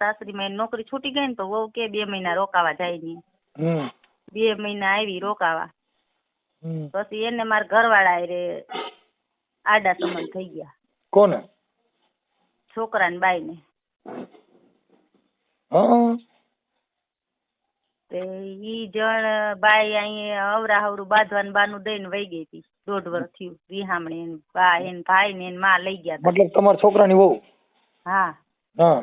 સાસરીમાં એની નોકરી છૂટી ગઈ ને તો વહુ કે બે મહિના રોકાવા જાય ને બે મહિના આવી રોકાવા. પછી એને મારા ઘરવાળા રે આડા સંબંધ થઈ ગયા. કોને? છોકરા ને બાઈ ને તે ઈ જણ બાઈ અહીંયા અવરા હવરું બાંધવાનું બાનું દઈને વહી ગઈ હતી. દોઢ વર્ષ થયું વિહામણી એને બા એને ભાઈ ને એને માં લઈ ગયા મતલબ તમારા છોકરાની વહુ? હા. હા.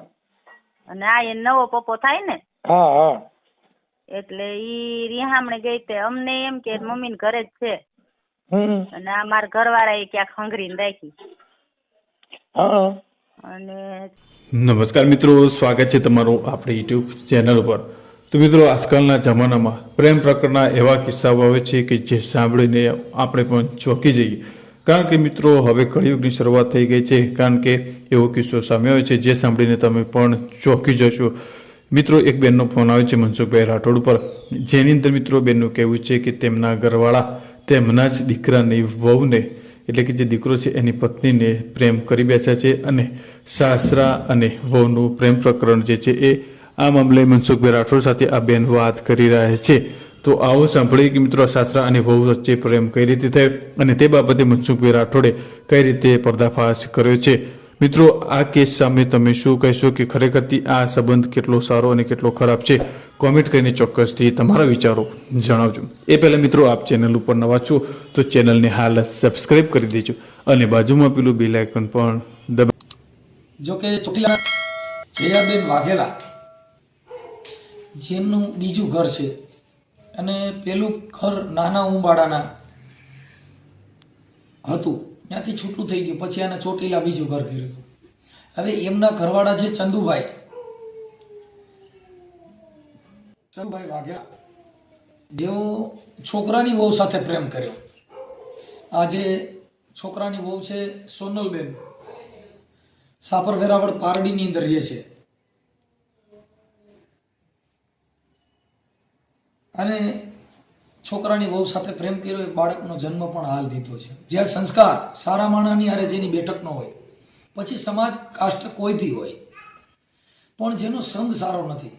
અને આ એ નવો પપ્પો થાય ને હા હા. એટલે ઈ રિહામણે ગઈ તે અમને એમ કે મમ્મી ઘરે જ છે. અને આ મારા ઘરવાળા એ ક્યાંક હંગરીને રાખી. હા. અને નમસ્કાર મિત્રો સ્વાગત છે તમારું આપણી યુટ્યુબ ચેનલ ઉપર. તો મિત્રો આજકાલના જમાનામાં પ્રેમ પ્રકરણના એવા કિસ્સાઓ આવે છે કે જે સાંભળીને આપણે પણ ચોંકી જઈએ. કારણ કે મિત્રો, હવે કળિયુગની શરૂઆત થઈ ગઈ છે. કારણ કે એવો કિસ્સો સામે આવ્યો છે, જે સાંભળીને તમે પણ ચોંકી જશો. મિત્રો, એક બેનનો ફોન આવે છે મનસુખભાઈ રાઠોડ પર જેની અંદર મિત્રો બેનનું કહેવું છે કે તેમના ઘરવાળા તેમના જ દીકરાની વહુને, એટલે કે જે દીકરો છે, એની પત્નીને પ્રેમ કરી બેસ્યા છે અને સાસરા અને વહુનું પ્રેમ પ્રકરણ જે છે એ આ મામલે મનસુખભાઈ રાઠોડ સાથે આ બેન વાત કરી રહ્યા છે. તો આવો સાંભળીએ કે મિત્રો સાસરા અને વહુ વચ્ચે પ્રેમ કઈ રીતે થયો અને તે બાબતે મનસુખભાઈ રાઠોડે કઈ રીતે પર્દાફાશ કર્યો છે? મિત્રો, આ કેસ સામે તમે શું કહેશો કે ખરેખરથી આ સંબંધ કેટલો સારો અને કેટલો ખરાબ છે? કોમેન્ટ કરીને ચોક્કસથી તમારા વિચારો જણાવજો. એ પહેલાં મિત્રો, આપ ચેનલ ઉપર નવા છો તો ચેનલને હાલ સબસ્ક્રાઇબ કરી દેજો અને બાજુમાં પેલું બેલ આઇકન પણ દબા જો કે ચોટીલા વાઘેલા, જેમનું બીજું ઘર છે અને પેલું ઘર નાના ઉંબાડાના હતું. ત્યાંથી છૂટું થઈ ગયું. પછી એને ચોટીલા બીજું ઘર કર્યું હવે એમના ઘરવાળા છે ચંદુભાઈ. ચંદુભાઈ વાઘ્યા. જેઓ છોકરાની વહુ સાથે પ્રેમ કર્યો. આજે છોકરાની વહુ છે સોનલબેન. સાપર વેરાવળ પારડીની અંદર રહે છે. અને છોકરાની વહુ સાથે પ્રેમ કર્યો, એ બાળકનો જન્મ પણ હાલ દીધો છે. જ્યાં સંસ્કાર સારા માણાની હારે જેની બેઠક ન હોય, પછી સમાજ કાષ્ટ કોઈ બી હોય, પણ જેનો સંગ સારો નથી.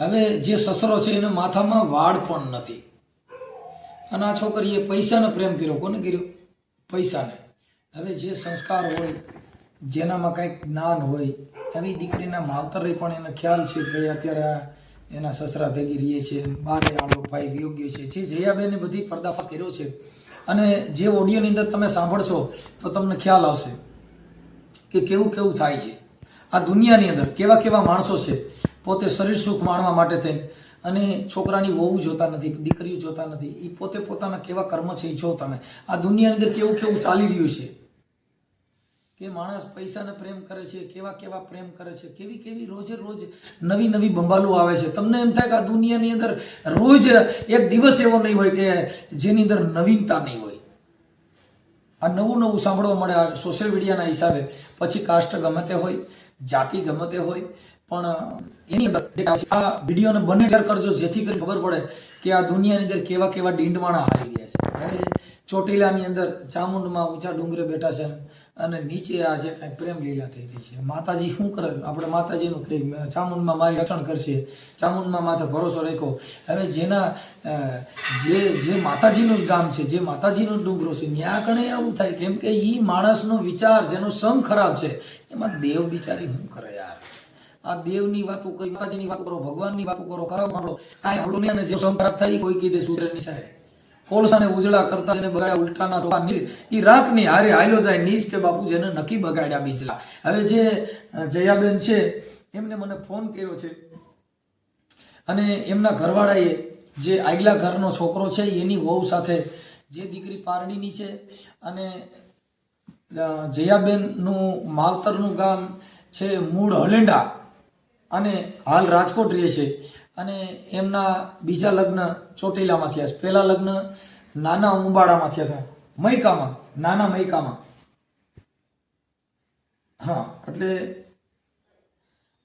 હવે જે સસરો છે એને માથામાં વાળ પણ નથી. અને આ છોકરીએ પૈસાને પ્રેમ કર્યો. કોને કર્યો? પૈસાને. હવે જે સંસ્કાર હોય, જેનામાં કાંઈક જ્ઞાન હોય એવી દીકરીના માવતરે પણ એને ખ્યાલ છે કે અત્યારે આ એના સસરા ભેગી રહીએ છે બારે આડો ભાઈ વિયોગ્ય છે. જે જયાબેને બધી પર્દાફાશ કર્યો છે. અને જે ઓડિયોની અંદર તમે સાંભળશો, તો તમને ખ્યાલ આવશે કે કેવું કેવું થાય છે. આ દુનિયાની અંદર કેવા કેવા માણસો છે, પોતે શરીર સુખ માણવા માટે થઈને. અને છોકરાની વહુ જોતા નથી, દીકરીઓ જોતા નથી. એ પોતે પોતાના કેવા કર્મ છે એ જો તમે. આ દુનિયાની અંદર કેવું કેવું ચાલી રહ્યું છે. કે માણસ પૈસાને પ્રેમ કરે છે, કેવા કેવા પ્રેમ કરે છે, કેવી કેવી રોજે રોજ નવી નવી બંબાલું આવે છે. તમને એમ થાય કે આ દુનિયાની અંદર રોજ એક દિવસ એવો નહીં હોય કે જેની અંદર નવીનતા નહીં હોય. આ નવું નવું સાંભળવા મળે સોશિયલ મીડિયાના હિસાબે. પછી કાસ્ટ ગમે તે હોય, જાતિ ગમે તે હોય પણ એની અંદર આ વિડીયોને બંને શેર કરજો, જેથી કરી ખબર પડે કે આ દુનિયાની અંદર કેવા કેવા ડીંડમાણા હારી રહ્યા છે. હવે ચોટીલાની અંદર ચામુંડમાં ઊંચા ડુંગરે બેઠા છે અને નીચે આ જે કાંઈ પ્રેમ લીલા થઈ રહી છે. માતાજી શું કરે? આપણે માતાજીનું કે ચામુંડમાં મારી રક્ષણ કરશે. ચામુંડમાં માથે ભરોસો રાખ્યો. હવે જેના જે જે માતાજીનું જ ગામ છે, જે માતાજીનું ડુંગરો છે ત્યાં કણે આવું થાય? કેમ કે એ માણસનો વિચાર, જેનો સમ ખરાબ છે, એમાં દેવ બિચારી શું કરે? આ દેવની વાતો કરી, માતાજીની વાતો કરો, ભગવાનની વાતો કરો ખરાબ કાંઈ આ નહીં અને જે સંપ્રાપ્ત થાય કોઈ કીધે સુધરે સાહેબ. કોલસાને ઉજળા કરતા જેને બગાડ્યા, ઉલટાના તો ઈ રાખ નહીં હારે હાલ્યો જાય, નીચ કે બાપુ જેને નક્કી બગાડ્યા બીજલા. હવે જે જયાબેન છે, એમને મને ફોન કર્યો છે. અને એમના ઘરવાળાએ જે આગલા ઘરનો છોકરો છે, એની વહુ સાથે જે દીકરી પારડીની છે અને જયાબેનનું માવતરનું ગામ છે મૂળ હલેંડા. અને હાલ રાજકોટ રહે છે. અને એમના બીજા લગ્ન ચોટીલામાં થયા છે. પહેલાં લગ્ન નાના ઉંબાડામાં થયા હતા. મૈકામાં, નાના મૈકામાં. હા, એટલે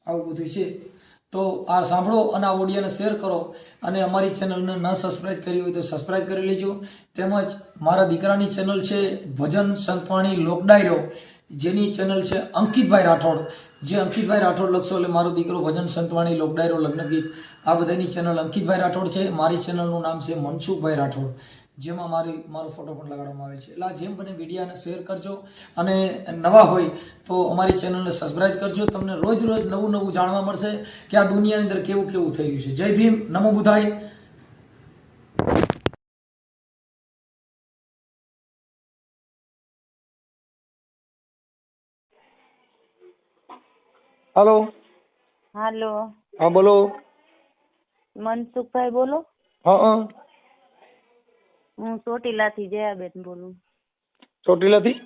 આવું બધું છે. તો આ સાંભળો અને આ ઓડિયોને શેર કરો અને અમારી ચેનલને ન સબસ્ક્રાઇબ કરી હોય તો સબસ્ક્રાઇબ કરી લેજો. તેમજ મારા દીકરાની ચેનલ છે ભજન સંતવાણી લોકડાયરો. જેની ચેનલ છે અંકિતભાઈ રાઠોડ. જે અંકિતભાઈ રાઠોડ લખશો એટલે મારો દીકરો ભજન સંતવાણી, લોકડાયરો લગ્ન ગીત આ બધાની ચેનલ અંકિતભાઈ રાઠોડ છે. મારી ચેનલનું નામ છે મનસુખભાઈ રાઠોડ. જેમાં મારી, મારો ફોટો પણ લગાડવામાં આવે છે. એટલે આ જેમ બને વિડીયાને શેર કરજો અને નવા હોય તો અમારી ચેનલને સબસ્ક્રાઈબ કરજો. તમને રોજ રોજ નવું નવું જાણવા મળશે કે આ દુનિયાની અંદર કેવું કેવું થઈ રહ્યું છે. જય ભીમ. નમો બુધાય. હાલો. હાલો. હા બોલો. મનસુખભાઈ બોલો. હા હા. ચોટીલાથી જયાબેન બોલું. ચોટીલાથી?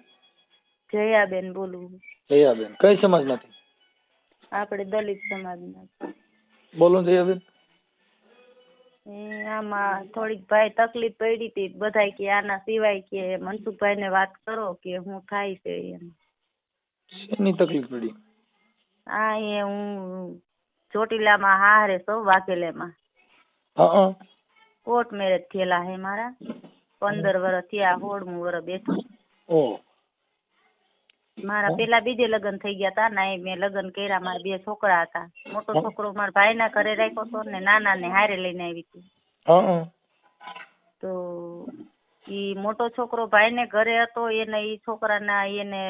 જયાબેન બોલું. જયાબેન. કઈ સમાજમાંથી? આપણે દલિત સમાજના બોલો જયાબેન. આમાં થોડીક ભાઈ તકલીફ પડી હતી બધાય કે આના સિવાય કે મનસુખભાઈ ને વાત કરો કે હું થાય છે એમ. શેની તકલીફ પડી? આ એ હું ચોટીલામાં હારે સૌ વાઘેલેમાં. હા હા. કોર્ટ મેરેજ થયેલા હે મારા. પંદર વર્ષ થયા સોળમું વર્ષ બેઠું. ઓ. મારા પેલા બીજે લગ્ન થઈ ગયા તા ના મેં લગ્ન કર્યા મારા બે છોકરા હતા. મોટો છોકરો મારા ભાઈના ઘરે રાખ્યો તો ને નાના ને હારે લઈને આવી હતી. હા હા. તો ઈ મોટો છોકરો ભાઈને ઘરે હતો એને ઈ છોકરાના એને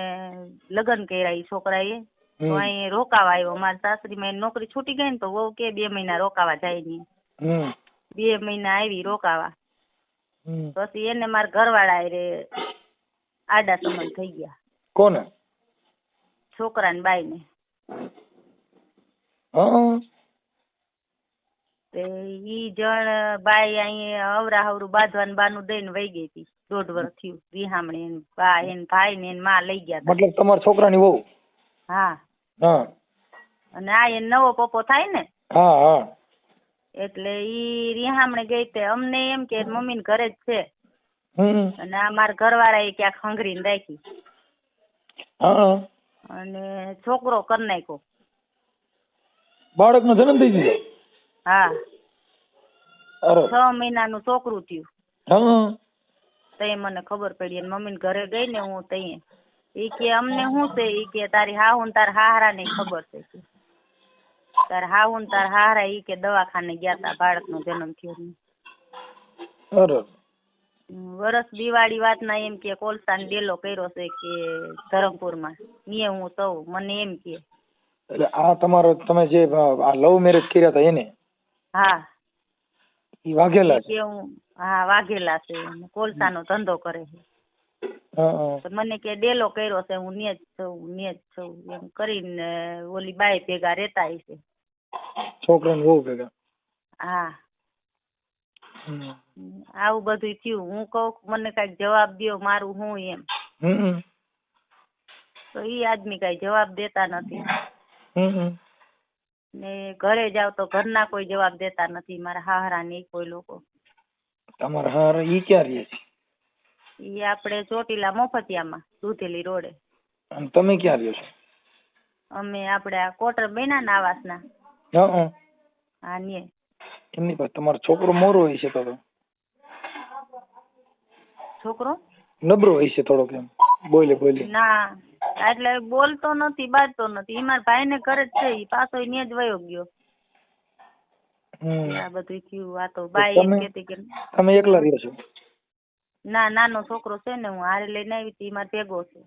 લગ્ન કર્યા ઈ છોકરાએ. તો અહીં રોકાવા આવ્યો. મારા સાસરી માં નોકરી છૂટી ગઈ ને તો વહુ કે બે મહિના રોકાવા જાય નહીં. બે મહિના આવી રોકાવા. પછી એને મારા ઘરવાળા એ આડા સંબંધ થઈ ગયા. કોને? છોકરા ને બાઈ ને ઈ જણ બાઈ અહીં અવરા હવરું બાંધવાનું બાનું દઈને વહી ગઈ હતી. દોઢ વર્ષ થયું. રિહામણે એન બા એન ભાઈ ને એને માં લઈ ગયા મતલબ તમારા છોકરાની વહુ? હા. હા. અને આ એ નવો પપ્પો થાય ને? હા હા. એટલે ઈ રિહામણે ગઈ તે. અમને એમ કે મમ્મી ઘરે જ છે. હમ. અને આ મારા ઘરવાળા એ ક્યાંક હંગરીને રાખી. હા. અને છોકરો કરી નાખ્યો. બાળકનો જન્મ થઈ ગયો? હા. અરે. છ મહિનાનું છોકરું થયું. હા. એ મને ખબર પડી અને મમ્મી ઘરે ગઈ ને હું તઈ ઈ કે અમને શું છે? ઈ કે તારી હાહુ ને તાર હાહરા ને ખબર છે કે. તાર હાહુ ને તાર હાહરા ઈ કે દવાખાને ગયા તા બાળકનો જન્મ થયો ને. અરે વરસ દિવાળી વાતના એમ કે કોલસા ડેલો કર્યો છે કે ધરમપુરમાં. નીએ હું તો મને એમ કે. એટલે આ તમારો તમે જે આ લવ મેરેજ કર્યા હતા એને? હા. ઈ વાઘેલા છે? કે હું હા વાઘેલા છે. કોલસા કોલસાનો ધંધો કરે છે. મને કે ડેલો કર્યો છે હું ન્યા જ છું ન્યા જ છું એમ કરીને ઓલી બાઈ ભેગા રહેતા હશે. છોકરાને બહુ ભેગા? હા. આવું બધું થયું. હું કહું મને કંઈક જવાબ દયો મારું હું એમ. તો ઈ આદમી કઈ જવાબ દેતા નથી. ને ઘરે જાવ તો ઘરના કોઈ જવાબ દેતા નથી. મારા હારા ને કોઈ લોકો. તમારા હારા ઈ ક્યાં રહે છે? ઈ આપણે ચોટીલા મોફતિયામાં દૂધેલી રોડે. અને તમે ક્યાં રહ્યો છો? અમે આપણે આ કોટર બેના ને આવાસના. હા હા. ને. એમની પાસે તમારો છોકરો મોરો હોય છે તો. છોકરો? નબળો હોય છે થોડોક એમ. બોલે બોલે. ના એટલે બોલતો નથી બાજતો નથી. ઈ મારા ભાઈ ને ઘરે જ છે ઈ પાછો ન્યા જ વયો ગયો. આ બધું થયું આ તો બાઈ એમ કેતી કે તમે એકલા રહ્યો છો? ના નાનો છોકરો છે ને હું હારે લઈને આવી હતી મારે ભેગો છે.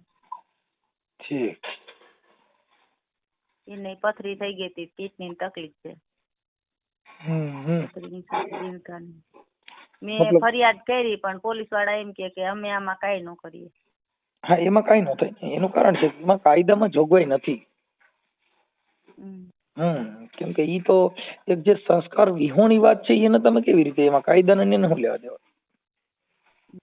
ઠીક. એને પથરી થઈ ગઈ હતી કિડની તકલીફ છે. મેં ફરિયાદ કરી પણ પોલીસવાળા એમ કે કે અમે આમાં કાઈ ન કરીએ. હા એમાં કાઈ ન થાય. એનું કારણ છે એમાં કાયદામાં જોગવાઈ નથી. હમ. કેમ કે ઈ તો એક જે સંસ્કાર વિહોણી વાત છે એને તમે કેવી રીતે એમાં કાયદાને એને શું લેવા દેવા?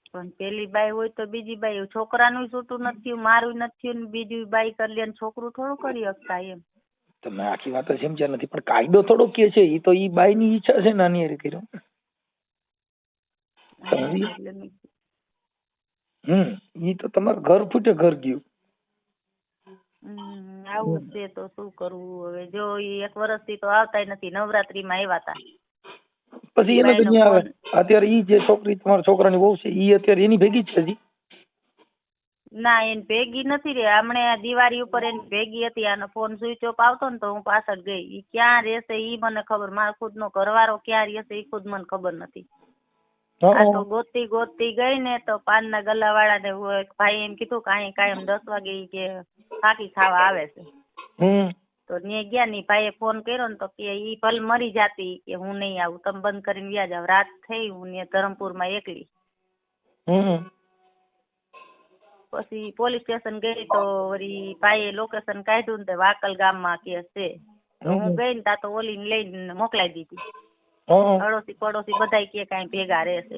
પણ પેલી બાઈ હોય તો બીજી બાઈ છોકરાનું છૂટું નથી થયું મારું નથી થયું ને બીજી બાઈ કરી લે ને છોકરું થોડું કરી શકતા એમ. તમે આખી વાત સમજ્યા નથી પણ કાયદો થોડો કે છે એ તો ઈ બાઈની ઈચ્છા છે નાની હારે કર્યો મેં હમ ઈ તો તમારું ઘર ફૂટે ઘર ગયું. આવું છે તો શું કરવું હવે? જો ઈ એક વર્ષથી તો આવતાય નથી નવરાત્રીમાં આવ્યા હતા પછી એને તો ન્યા ફોન. અત્યારે ઈ જે છોકરી તમારા છોકરાની વહુ છે ઈ અત્યારે એની ભેગી જ છે હજી? ના એને ભેગી નથી રે. હમણે દિવાળી ઉપર એની ભેગી હતી આનો ફોન સ્વિચ ઓફ આવતો ને તો હું પાછળ ગઈ. ઈ ક્યાં રહેશે ઈ મને ખબર. મારો ખુદનો ઘરવાળો ક્યાં રહેશે ઈ ખુદ મને ખબર નથી. આ તો ગોતતી ગોતતી ગઈ ને તો પાનના ગલ્લાવાળાને વાળા ને ભાઈ એમ કીધું કે અહીં કાયમ દસ વાગે ઈ કે ફાંકી ખાવા આવે છે. હમ. તો ત્યાં ગયા ને ભાઈએ ફોન કર્યો ને તો કે ઈ ભલે મરી જાતી કે હું નહીં આવું તમે બંધ કરીને વ્યા જાવ રાત થઈ હું ને ધરમપુરમાં એકલી. પછી પોલીસ સ્ટેશન ગઈ તો વળી ભાઈએ લોકેશન કાઢ્યું ને તે વાકલ ગામમાં કે છે. તો હું ગઈ ને તા તો લઈ લઈને મોકલાઈ દીધી. અડોશી પડોશી બધાય કે કાંઈ ભેગા રહેશે.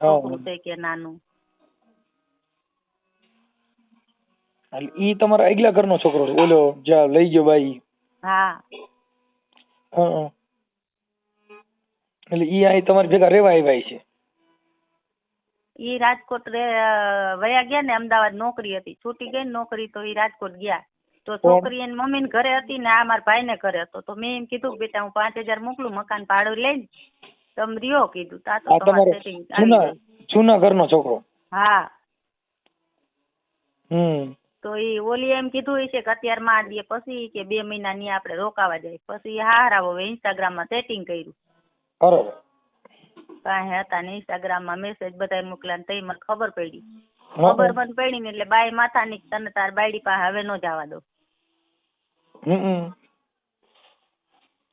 છોકરું છે કે નાનું. એટલે ઈ તમારા આગલા ઘરનો છોકરો છે. ઓલો જ્યાં લઈ ગયો ભાઈ હા. હં. એટલે ઈ અહીં તમારી ભેગા રહેવા આવ્યા છે? ઈ રાજકોટ રે વયા ગયા ને અમદાવાદ નોકરી હતી. છૂટી ગઈ ને નોકરી તો ઈ રાજકોટ ગયા. તો છોકરી એની મમ્મી ને ઘરે હતી ને આ મારા ભાઈ ને ઘરે હતો. તો મેં એમ કીધું કે બેટા હું પાંચ હજાર મોકલું મકાન ભાડું લઈને તમે રહ્યો કીધું. તા તો તમારે જૂના જૂના ઘરનો છોકરો? હા. હમ. તો એ ઓલી એમ કીધું હશે કે અત્યારે માં દે પછી કે બે મહિના ની આપણે રોકાવા જાય. પછી હારા હવે ઇન્સ્ટાગ્રામમાં સેટિંગ કર્યું. બરાબર. કાંઈ હતા ને ઇન્સ્ટાગ્રામમાં મેસેજ બધા મોકલ્યા ને તઈ મને ખબર પડી. ખબર મને પડી ને એટલે બાય માથા ની તને તાર બાયડી પાસે હવે નો જવા દો.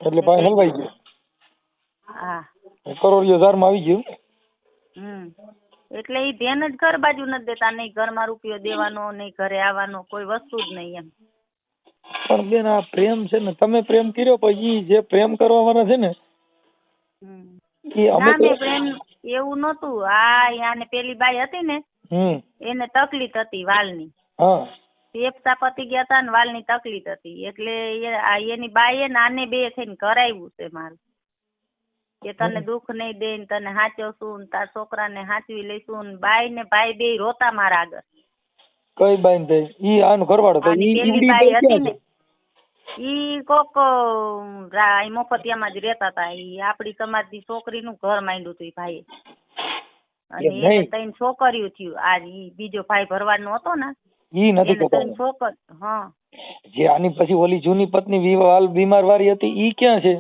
એટલે ભાઈ હલવાઈ ગયો. હા. કરોડિયો ઝારમાં આવી ગયું. હમ. એટલે એ ધ્યાન જ ઘર બાજુ નથી દેતા નહીં ઘરમાં રૂપિયો દેવાનો નહીં ઘરે આવવાનો કોઈ વસ્તુ જ નહીં એમ. પણ બેન આ પ્રેમ છે ને તમે પ્રેમ કર્યો પછી જે પ્રેમ કરવા વાળા છે ને મેં પ્રેમ એવું નતું આ યાને પેલી બાઈ હતી ને એને તકલીફ હતી વાલની. ફેફસા પતી ગયા હતા ને વાલની તકલીફ હતી. એટલે આ એની બાઈએ ને આને બે થઈને કરાવ્યું છે મારું. કે તને દુઃખ નહીં દે ને તને હાચવશું ને તાર છોકરાને હાચવી લઈશું ને બાઈ ને ભાઈ બે રોતા મારા આગળ. કઈ બાઈ ને ઈ આનો ઘરવાળો તો ઈ પેલી બાઈ હતી ને? ઈ કોક જ રહેતા હતા. ઈ આપણી સમાજની છોકરીનું ઘર માંડ્યું હતું ઈ ભાઈએ. અને. ત્રણ છોકરીઓ થયું. આ ઈ બીજો ભાઈ ભરવાનો હતો ને ઈ નથી ત્રણ છોકર હા. જે આની પછી ઓલી જૂની પત્ની વિવાલ બીમાર વાળી હતી ઈ ક્યાં છે?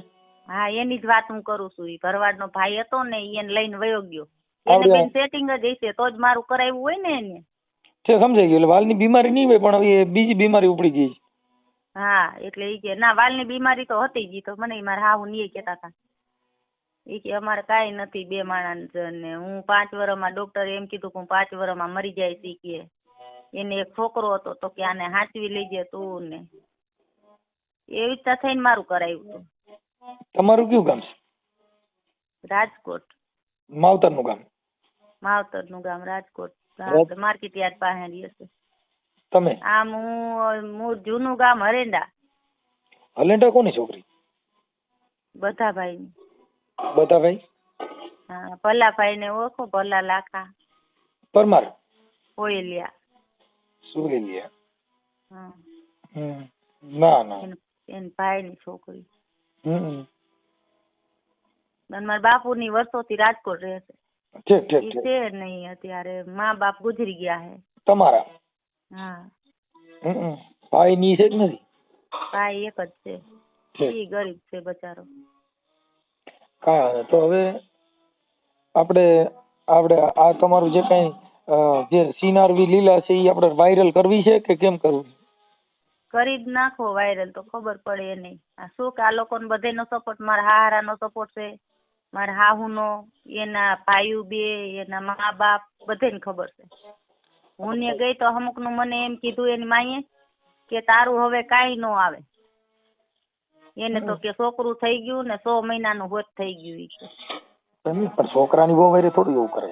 હા એની જ વાત હું કરું છું. ઈ ભરવાડનો ભાઈ હતો ને ઈ એને લઈને વયો ગયો. એને બેન. સેટિંગ જ હશે તો જ મારું કરાવ્યું હોય ને એને. છે સમજાઈ ગયું એટલે વાલની બીમારી નહીં હોય પણ હવે એ બીજી બીમારી ઉપડી ગઈ છે. હા એટલે ઈ કે ના વાલની બીમારી તો હતી જ ઈ તો મને ઈ મારા હાહુ ને કહેતા હતા ઈ કે અમારે કાંઈ નથી બે માણસ ને હું પાંચ વર્ષમાં ડોક્ટરે એમ કીધું કે હું પાંચ વર્ષમાં મરી જાય છે કે. એને એક છોકરો હતો તો કે આને હાંચવી લેજે તું ને. એવી રીતના થઈને મારું કરાવ્યું હતું તમારું કયું ગામ છે? રાજકોટ. માવતરનું ગામ. માવતરનું ગામ રાજકોટ. માર્કેટ યાર્ડ પાસે રહેશે તમે? આમ હું મૂળ જૂનું ગામ હરેંડા. હલેન્ડા કોની છોકરી? બધા ભાઈ બધા ભાઈ? હા ભલા ભાઈ ને ઓળખો ભલા લાખા. પરમાર? કોયલિયા સુરેલિયા હા. ના ના. એન ભાઈ ની છોકરી. અને મારા બાપુની વર્ષોથી રાજકોટ રહે છે. ઠીક ઠીક ઈ છે નહીં અત્યારે. મા બાપ ગુજરી ગયા છે તમારા? હા. હમ ભાઈ ની છે કે નથી? ભાઈ એક જ છે. ઈ ગરીબ છે બચારો. કાંઈ તો હવે આપણે આપણે આ તમારું જે કઈ જે સીનારવી લીલા છે એ આપણે વાયરલ કરવી છે કે કેમ કરવું કરી જ નાખો વાયરલ તો ખબર પડે નહીં આ શું કે આ લોકોને બધાનો સપોર્ટ મારા હારાનો સપોર્ટ છે મારા હાહુનો એના ભાઈઓ બે એના મા બાપ બધાને ખબર છે. હું ને ગઈ તો અમુકનું મને એમ કીધું એની માએ કે તારું હવે કાંઈ નો આવે. એને તો કે છોકરું થઈ ગયું ને સો મહિનાનું હોત થઈ ગયું છોકરાની બહુ વારે થોડું એવું કરે.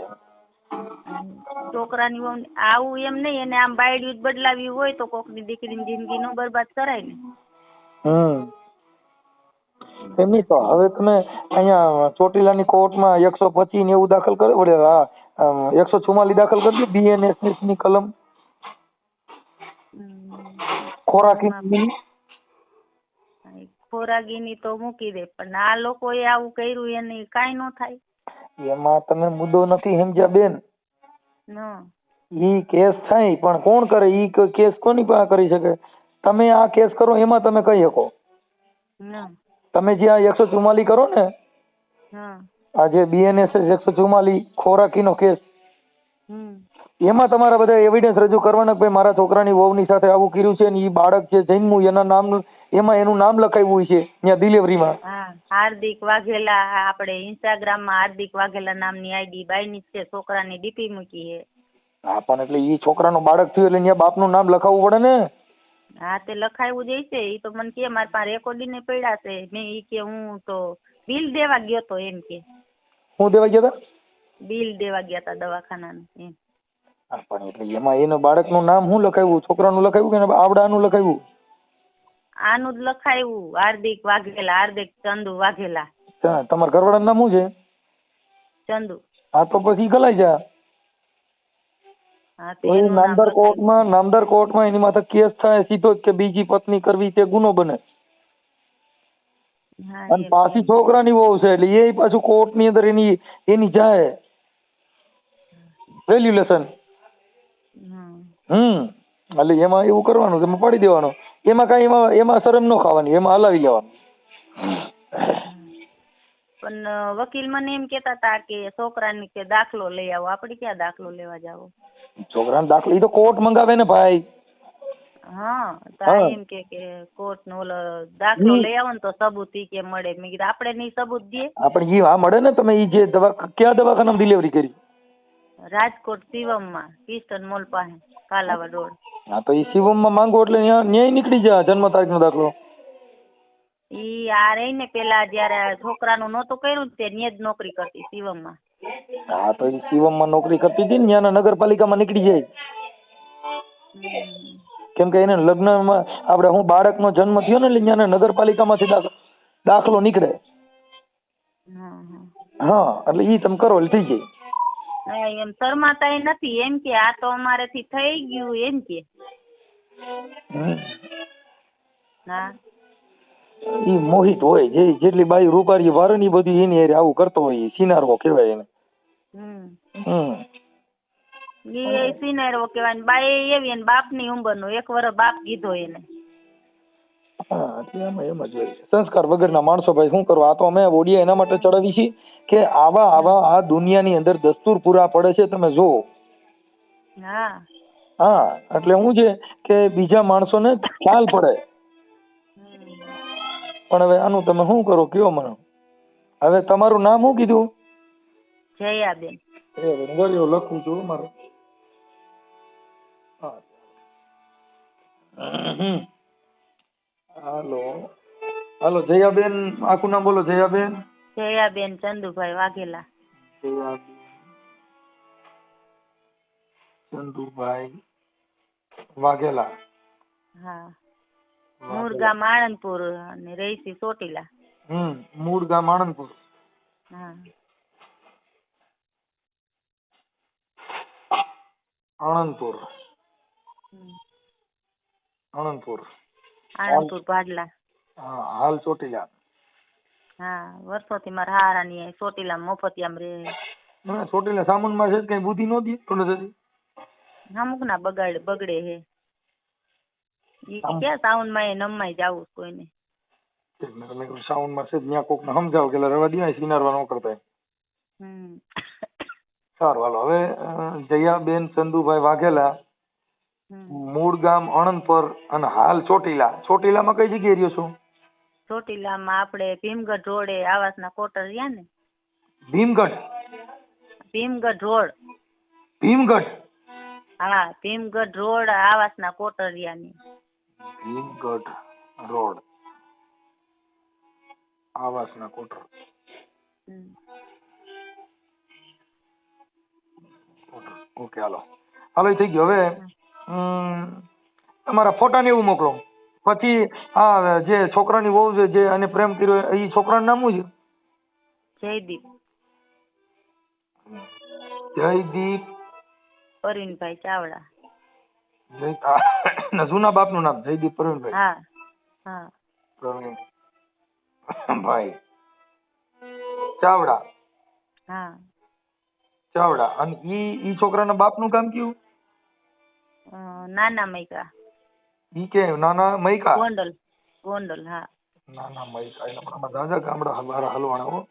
છોકરાની વહુ આવું એમ નહીં એને આમ બાયડ્યું જ બદલાવી હોય તો કોકની દીકરીની જિંદગી નો બરબાદ કરાય ને. હમ. તો હવે તમે અહીંયા ચોટીલાની કોર્ટમાં એકસો પચીસ ને એવું દાખલ કરે પડે હા એકસો ચુમ્માલીસ દાખલ કરજો બીએનએસની કલમ. ખોરાકી ખોરાગીની તો મૂકી દે પણ આ લોકોએ આવું કર્યું એને કાંઈ ન થાય. એમાં તમે મુદ્દો નથી સમજ્યા બેન. ઈ કેસ થાય પણ કોણ કરે? ઈ કેસ કોની પાસે કરી શકે? તમે આ કેસ કરો એમાં તમે કહી શકો. તમે જે આ એકસો ચુમ્માલી કરો ને આ જે બીએનએસએસ એકસો ચુમ્માલી ખોરાકીનો કેસ એમાં તમારા બધા એવિડન્સ રજૂ કરવાના ભાઈ મારા છોકરાની વહુની સાથે આવું કર્યું છે ને એ બાળક છે જન્મું એના નામ એમાં એનું નામ લખાવ્યું છે ત્યાં ડિલિવરીમાં હાર્દિક વાઘેલા આપણે ઇન્સ્ટાગ્રામમાં હાર્દિક વાઘેલા નામની આઈડી બાયની જ છે. છોકરાની ડીપી મૂકી છે હા પણ એટલે ઈ છોકરાનું બાળક થયું એટલે અહીંયા બાપનું નામ લખાવવું પડે ને? હા તે લખાયું જ છે. ઈ તો મને કે મારા પાસે રેકોર્ડિંગ પડ્યા છે. મેં ઈ કે હું તો બિલ દેવા ગયો તો એમ કે. હું દેવા ગયા હતા બિલ દેવા ગયા તા દવાખાનાનું એમ. પણ એટલે એમાં એનું બાળકનું નામ શું લખાવ્યું? છોકરાનું લખાવ્યું કે આવડાનું લખાવ્યું? આનું જ લખાયું હાર્દિક વાઘેલા હાર્દિક ચંદુ વાઘેલા. તમારે ઘરવાળાનું નામ શું છે? ચંદુ. હા તો પછી ગલાઈ જા. નામદાર. કોર્ટમાં નામદાર કોર્ટમાં એની માથે કેસ થાય સીધો જ કે બીજી પત્ની કરવી તે ગુનો બને. અને. પાછી છોકરાની વહુ છે એટલે એ પાછું કોર્ટની અંદર એની એની જાય. Valuation hmm. એટલે એમાં એવું કરવાનું એમાં પાડી દેવાનું. એમાં કાંઈ એમાં એમાં શરમ ન ખાવાની એમાં હલાવી લેવાનું. પણ વકીલ મને એમ કેતા હતા કે છોકરાને કે દાખલો લઈ આવો. આપણે ક્યાં દાખલો લેવા જાવો? છોકરાને દાખલો એ તો કોર્ટ મંગાવે ને ભાઈ. હા તારે એમ કે કે કોર્ટ નો દાખલો લઈ આવો ને તો સબૂત ઈ કે મળે. મેં કીધું આપણે નહીં સબૂત દઈએ. આપણે ઈ હા મળે ને તમે ઈ જે દવા કયા દવાખાનામાં ડિલિવરી કરી? રાજકોટ શિવમમાં કિસ્ટન મોલ પાસે. કાલાવડ રોડ. હા તો ઈ શિવમમાં માંગો એટલે ન્યાય નીકળી જાય જન્મ તારીખનો દાખલો. ઈ આ રહી ને પેલા જયારે છોકરાનું નહોતું કર્યું ને તે ન્યા જ નોકરી કરતી શિવમમાં. હા તો ઈ શિવમમાં નોકરી કરતી હતી ને ત્યાંના નગરપાલિકામાં નીકળી જાય. કેમ કે એને લગ્નમાં આપણે હું બાળકનો જન્મ થયો ને એટલે ત્યાંના નગરપાલિકામાંથી દાખલો નીકળે. હા એટલે ઈ તમે કરો એટલે થઈ જાય. હા, એમ શરમાતા નથી એમ કે આ તો અમારેથી થઈ ગયું એમ કે. હા. ઈ મોહિત હોય જે જેટલી બાઈ રૂપારી વારે ને બધી એની હારે આવું કરતો હોય ઈ સિનારવો કહેવાય એને. હમ. હમ. ઈ સિનેરો કહેવાય ને બાઈ એવી અને બાપની ઉંમરનો એક વર્ષ બાપ કીધો એને. હા એટલે એમાં એમ જ હોય સંસ્કાર વગરના માણસો ભાઈ શું કરવા? આ તો અમે ઓડિયા એના માટે ચડાવી છીએ કે આવા આવા આ દુનિયાની અંદર દસ્તુર પૂરા પડે છે તમે જો હા. એટલે હું છે કે બીજા માણસોને ખ્યાલ પડે. પણ હવે આનું તમે શું કરો? કયો મને હવે તમારું નામ શું કીધું? જયાબેન. એ લખું છું મારું. હા. હમ. હાલો. હાલો જયાબેન આખું નામ બોલો જયાબેન. જયાબેન ચંદુભાઈ વાઘેલા. જયાબેન ચંદુભાઈ વાઘેલા. હા. મૂળ ગામ આણંદપુર અને રહીશી ચોટીલા. હમ મૂળ ગામ આણંદપુર હા. આણંદપુર. આણંદપુર. આણંદપુર ભાડલા હા હાલ ચોટીલા. હા વર્ષોથી મારા હારાની ચોટીલા મફતિયામ આમ ના ચોટીલા સામાનમાં છે કઈ બુદ્ધિ નહોતી થોડી અમુક ના બગાડે બગડે હે. ઈ ક્યાં સાઉન્ડમાં એ નમાઈ જાવું કોઈને? મેં તમે કીધું સાઉન્ડમાં છે ત્યાં કોકને સમજાવો કે રવા દે સિનારવા ન કરતા સારું હાલો હવે જયા જયાબેન ચંદુભાઈ વાઘેલા. મૂળ ગામ અણંદપર અને હાલ ચોટીલા. ચોટીલામાં કઈ જગ્યાએ રહ્યો છો? ચોટીલામાં આપણે ભીમગઢ રોડે આવાસના કોટર રહ્યા ને. ભીમગઢ? ભીમગઢ રોડ. ભીમગઢ? હા ભીમગઢ રોડ આવાસના કોટર રહ્યા ની. ભીમગઢ રોડ. આવાસના કોટર ઓકે હાલો. હાલો એ થઈ ગયું. હવે તમારા ફોટા ને એવું મોકલો. પછી આ જે છોકરાની વહુ છે જે અને પ્રેમ કર્યો એ છોકરાનું નામ શું છે? જયદીપ. પરવીનભાઈ ચાવડા. જય બાપનું જૂના બાપનું નામ જયદીપ પ્રવીણભાઈ હા હા. પ્રવીણ. ભાઈ. ચાવડા. હા. ચાવડા. અને ઈ ઈ છોકરાના બાપનું કામ કયું? નાના મૈકા ઈ કે નાના મૈકા ગોંડલ ગોંડલ હા નાના મૈકા એટલે પણ આમાં ગામડા હલવારા હલવાણા હો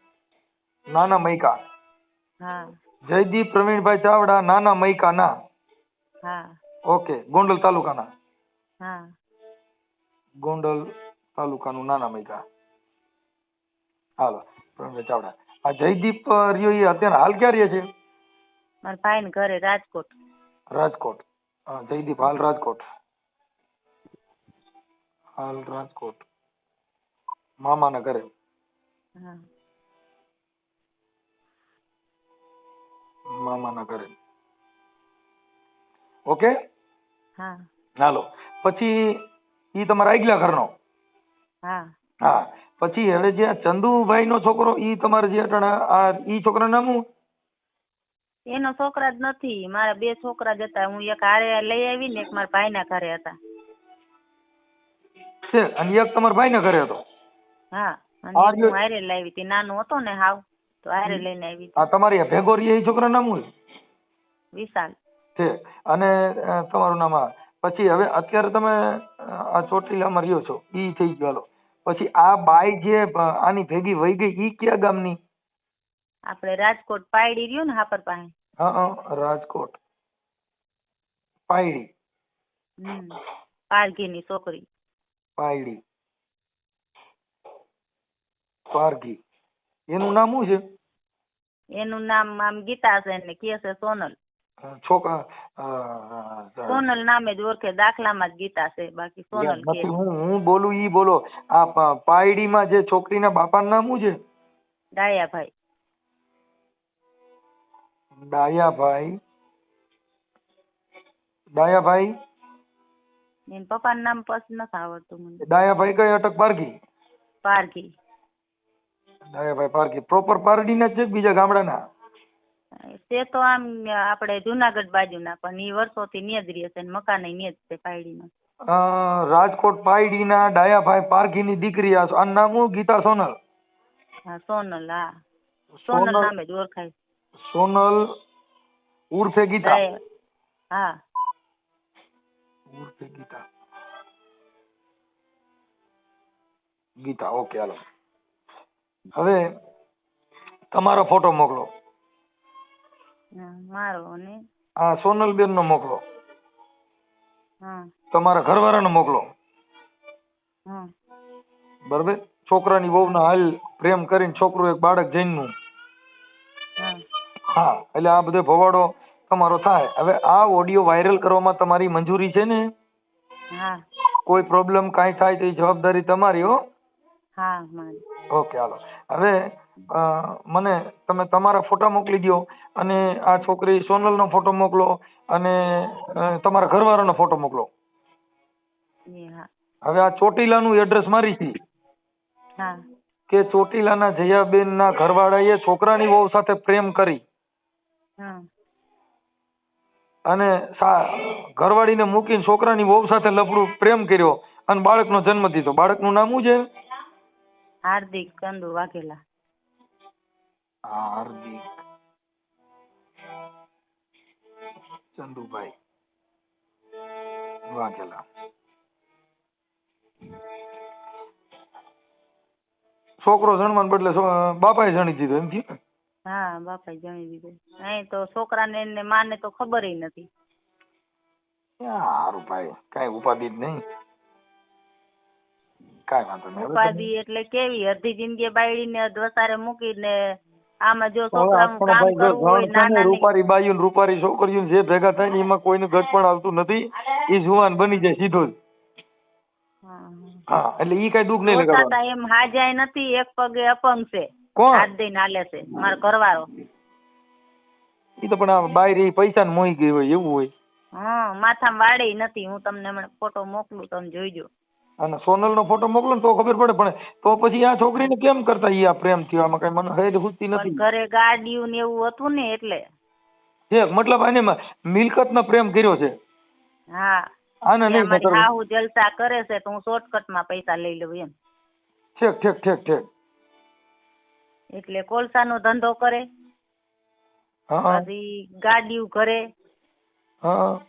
નાના મૈકા હા જયદીપ પ્રવીણભાઈ ચાવડા નાના મૈકા ના હા ઓકે ગોંડલ તાલુકાના હા ગોંડલ તાલુકાનું નાના મૈકા હાલો પ્રવીણભાઈ ચાવડા આ જયદીપ રિયો એ અત્યારે હાલ ક્યાં રહે છે મારા ભાઈ ઘરે રાજકોટ રાજકોટ હા જયદીપ હાલ રાજકોટ હાલ રાજકોટ મામાના ઘરે હા મામાના ઘરે ઓકે હા હાલો પછી ઈ તમારા આગલા ઘરનો હા હા પછી હવે જે ચંદુભાઈ નો છોકરો ઈ તમારે જે અટાણા આ ઈ છોકરા નામ શું એનો છોકરા જ નથી. મારા બે છોકરા જ હતા. હું એક હારે લઈ આવી ને એક મારા ભાઈના ઘરે હતા. છે. અને એક તમારા ભાઈ ના ઘરે હતો? હા. અને હું હારે લાવી હતી. નાનો હતો ને હાવ તો હારે લઈને આવી હતી. આ તમારી ભેગો રહી એ છોકરા નામ શું વિશાલ. છે. અને તમારું નામ આ. પછી હવે અત્યારે તમે આ ચોટીલામાં રહ્યો છો. ઈ થઈ ગયો પછી આ બાઈ જે આની ભેગી વહી ગઈ ઈ કયા ગામની? આપણે રાજકોટ પાયડી રહ્યું ને હાપર પાસે? હા હા રાજકોટ. પાયડી. હમ પારઘીની છોકરી. પાયડી. પારઘી. એનું નામ શું છે? એનું નામ આમ ગીતા છે ને કે છે સોનલ. છોકરા સોનલ નામે જ ઓળખે દાખલામાં જ ગીતા છે બાકી સોનલ કે. હું હું બોલું ઈ બોલો. આ પાયડીમાં જે છોકરીના બાપાનું નામ શું છે? ડાયાભાઈ. ડાયાભાઈ. ડાયાભાઈ? એના પપ્પાનું નામ પછી નથી આવડતું મને. ડાયાભાઈ કઈ અટક પારકી પારકી ડાયાભાઈ પારકી પ્રોપર પારડીના જ છે કે બીજા ગામડાના? તે તો આમ આપણે જુનાગઢ બાજુના પણ ઈ વર્ષોથી ન્યા જ રહે છે ને મકાન ન્યા જ છે પાયડીમાં અ, રાજકોટ પાયડીના ડાયાભાઈ પારઘીની દીકરી આ આનું નામ હું ગીતા સોનલ? હા સોનલ હા. સોનલ સોનલ નામે જ ઓળખાય સોનલ ઉર્ફે ગીતા. હા. ઉર્ફે ગીતા. Gita okay hello. હવે તમારો ફોટો મોકલો. હા, ને હા સોનલ બેન નો મોકલો. તમારા ઘરવાળાનો મોકલો. બરાબર? છોકરાની વહુના હાલ પ્રેમ કરીને છોકરું એક બાળક જૈનનું હા એટલે આ બધો ભવાડો તમારો થાય. હવે આ ઓડિયો વાયરલ કરવામાં તમારી મંજૂરી છે ને? હા. કોઈ પ્રોબ્લેમ કાંઈ થાય તો એ જવાબદારી તમારી હો. હા મારી. Okay hello. હવે મને તમે તમારા ફોટા મોકલી દો અને આ છોકરી સોનલનો ફોટો મોકલો અને તમારા ઘરવાળાનો ફોટો મોકલો. હવે આ ચોટીલાનું એડ્રેસ મારી છે. કે ચોટીલાના જયાબેનના ઘરવાળાએ છોકરાની વહુ સાથે પ્રેમ કરી. અને ઘરવાળી ઘરવાળીને મૂકીને છોકરાની વહુ સાથે લફડું પ્રેમ કર્યો અને બાળકનો જન્મ દીધો. બાળકનું નામ શું છે? હાર્દિક ચંદુ વાઘેલા. હાર્દિક ચંદુભાઈ વાઘેલા. છોકરો જણવાને બદલે બાપાએ જણી દીધો એમ થયું ને? હા બાપા જમી દીધું. અહીં તો છોકરાને ને માને તો ખબર નથી. સારું ભાઈ. કઈ ઉપાધિ જ નહીં. કાંઈ વાંધો નહીં. ઉપાધિ એટલે કેવી? અડધી જિંદગી બાયડીને વસારે મૂકીને આમાં જો છોકરાનું કામ જો કરવું હોય ને નાના રૂપારી બાયું ને રૂપારી છોકરીઓ ને જે ભેગા થાય ને એમાં કોઈનું ઘટપણ આવતું નથી એ જુવાન બની જાય સીધો જ. હા એટલે ઈ કઈ દુઃખ નહીં લગાડવાનું. એમ એમ હાજાય નથી એક પગે અપંગ છે. કોણ? હાથ દઈને હાલે છે. મારો ઘરવાળો. ઈ તો પણ આ બાય રહી પૈસા ને મોઈ ગઈ હોય એવું હોય. હા માથામાં વાળે નથી. હું તમને હમણાં ફોટો મોકલું તમે જોઈજો. અને સોનલ નો ફોટો મોકલો ને તો ખબર પડે પણ તો પછી આ છોકરીને કેમ કરતા ઈ આ પ્રેમ થયો? આમાં કઈ મને હેડ હુતી નથી. ઘરે ગાડીયું ને એવું હતું ને એટલે. છે મતલબ આને મિલકત નો પ્રેમ કર્યો છે. હા. આને નહીં કરવો. જલસા કરે છે તો હું શોર્ટકટમાં પૈસા લઈ લઉં એમ. ઠેક ઠેક ઠેક ઠેક. એટલે કોલસાનો ધંધો કરે હા. પછી ગાડીયું કરે હા.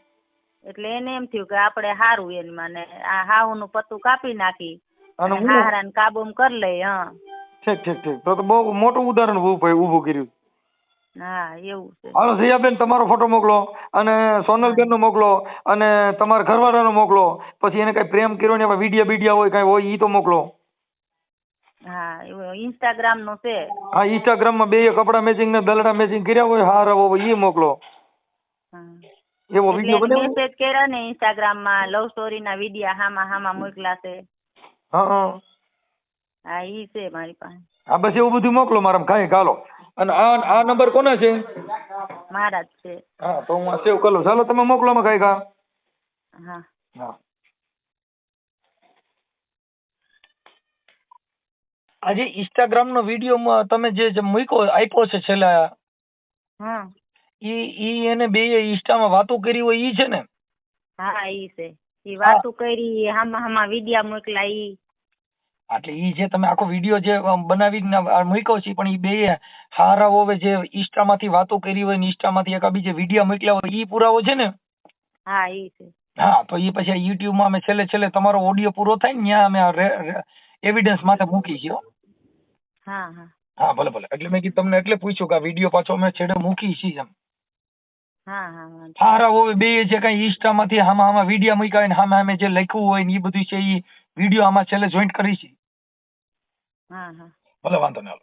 એટલે એને એમ થયું કે આપણે સારું એની માને આ હાહુનું પત્તું કાપી નાખી અને અને હું કરી લઈ હા. ઠીક ઠીક ઠીક. તો તો બહુ મોટું ઉદાહરણ ઊભું કર્યું. હા એવું છે. હાલો જયાબેન તમારો ફોટો મોકલો અને સોનલબેન નો મોકલો અને તમારા ઘરવાળાનો મોકલો. પછી એને કઈ પ્રેમ કર્યો ને વિડીયા વીડિયો બીડિયા હોય કઈ હોય ઈ તો મોકલો. હા એવું ઇન્સ્ટાગ્રામ નો છે. હા ઇન્સ્ટાગ્રામમાં બે કપડા મેચિંગ ને દલડા મેચિંગ કર્યા હોય હાર હવે ઈ મોકલો. એવો વીડિયો બનાવો મેસેજ કર્યો ને ઇન્સ્ટાગ્રામમાં લવ સ્ટોરી ના વિડિયા હામાં હામાં મોકલા છે. હા હા. ઈ છે મારી પાસે. હા બસ એવું બધું મોકલો મારા કાંઈ હાલો અને આ આ નંબર કોના છે? મારા જ છે. હા તો હું આ સેવ કરું ચાલો તમે મોકલો માં કાંઈ કા હા. હા. આજે ઇન્સ્ટાગ્રામ નો વીડિયો તમે જે જે મૂક્યો આપ્યો છે છેલ્લા હા. ઈ ઈ એને બે ઇન્સ્ટામાં વાતો કરી હોય ઈ છે ને? હા ઈ છે. ઈ વાતો કરી હામાં હામાં વિડિયા મોકલા ઈ. એટલે ઈ જે તમે આખો વીડિયો જે બનાવી મૂક્યો છે પણ ઈ બે હારા હોવે જે ઇન્સ્ટામાંથી વાતો કરી હોય ને ઇન્સ્ટામાંથી એક બીજે વીડિયો મોકલ્યા હોય ઈ પુરાવો છે ને? હા ઈ છે. હા તો ઈ પછી યુટ્યુબમાં અમે છેલ્લે છેલ્લે તમારો ઓડિયો પૂરો થાય ને ત્યાં અમે એવિડન્સ માટે મૂકી છે હો. હા. હા હા ભલે ભલે. એટલે મેં કીધું તમને એટલે પૂછ્યું કે આ વીડિયો પાછો અમે છેડે મૂકી છીએ એમ. હા હા હારા હોય બે જે કઈ ઇન્સ્ટામાંથી આમાં આમાં વીડિયો મૂક્યા હોય ને આમાં અમે જે લખ્યું હોય ને ઈ બધું છે એ વીડિયો આમાં છેલ્લે જોઈન્ટ કરી છે. હા હા. ભલે વાંધો નહીં